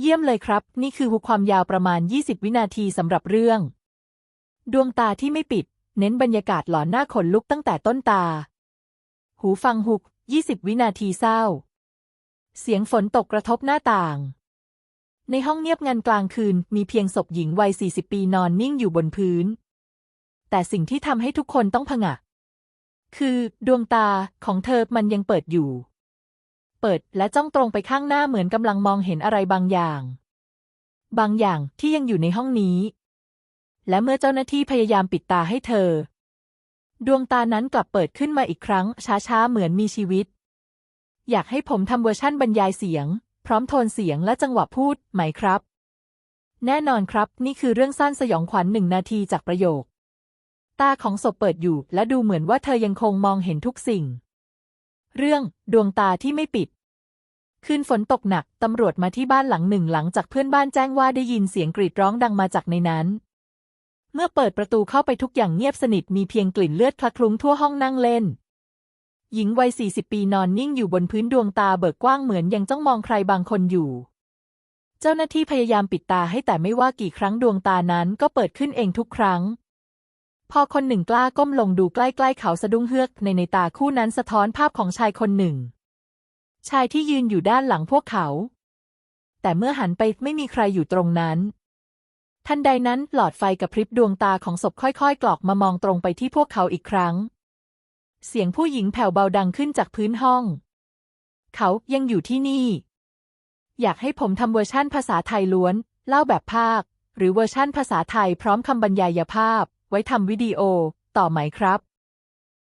เยี่ยมเลยครับ นี่คือหุความยาวประมาณ 20 วินาทีสำหรับเรื่อง ดวงตาที่ไม่ปิด เน้นบรรยากาศหลอนหน้าขนลุกตั้งแต่ต้นตา หูฟังหุก 20 วินาทีเศร้า เสียงฝนตกกระทบหน้าต่าง ในห้องเงียบงันกลางคืนมีเพียงศพหญิงวัย 40 ปีนอนนิ่งอยู่บนพื้น แต่สิ่งที่ทำให้ทุกคนต้องผงะ คือ ดวงตาของเธอมันยังเปิดอยู่ เปิดและจ้องตรงไปข้างหน้าเหมือนกำลังมองเห็นอะไรบางอย่าง บางอย่างที่ยังอยู่ในห้องนี้ และเมื่อเจ้าหน้าที่พยายามปิดตาให้เธอ ดวงตานั้นกลับเปิดขึ้นมาอีกครั้ง ช้าๆเหมือนมีชีวิต อยากให้ผมทำเวอร์ชั่นบรรยายเสียง พร้อมโทนเสียงและจังหวะพูดไหมครับ แน่นอนครับ นี่คือเรื่องสั้นสยองขวัญหนึ่งนาทีจากประโยค ตาของศพเปิดอยู่และดูเหมือนว่าเธอยังคงมองเห็นทุกสิ่ง เรื่องดวงตาที่ไม่ปิด คืนฝนตกหนัก ตำรวจมาที่บ้านหลังหนึ่งหลังจากเพื่อนบ้านแจ้งว่าได้ยินเสียงกรีดร้องดังมาจากในนั้น เมื่อเปิดประตูเข้าไปทุกอย่างเงียบสนิทมีเพียงกลิ่นเลือดคละคลุ้งทั่วห้องนั่งเล่น หญิงวัย 40 ปีนอนนิ่งอยู่บนพื้นดวงตาเบิกกว้างเหมือนยังจ้องมองใครบางคนอยู่ เจ้าหน้าที่พยายามปิดตาให้แต่ไม่ว่ากี่ครั้งดวงตานั้นก็เปิดขึ้นเองทุกครั้ง พอคนหนึ่งกล้าก้มลงดูใกล้ๆเขาสะดุ้งเฮือกในในตาคู่นั้นสะท้อนภาพของชายคนหนึ่ง ชายที่ยืนอยู่ด้านหลังพวกเขา แต่เมื่อหันไปไม่มีใครอยู่ตรงนั้น ทันใดนั้นหลอดไฟกระพริบดวงตาของศพค่อยๆกรอกมามองตรงไปที่พวกเขาอีกครั้ง เสียงผู้หญิงแผ่วเบาดังขึ้นจากพื้นห้อง เขายังอยู่ที่นี่ อยากให้ผมทำเวอร์ชั่นภาษาไทยล้วน เล่าแบบภาค หรือเวอร์ชั่นภาษาไทยพร้อมคำบรรยายภาพ ไว้ทำวิดีโอ ต่อไหมครับ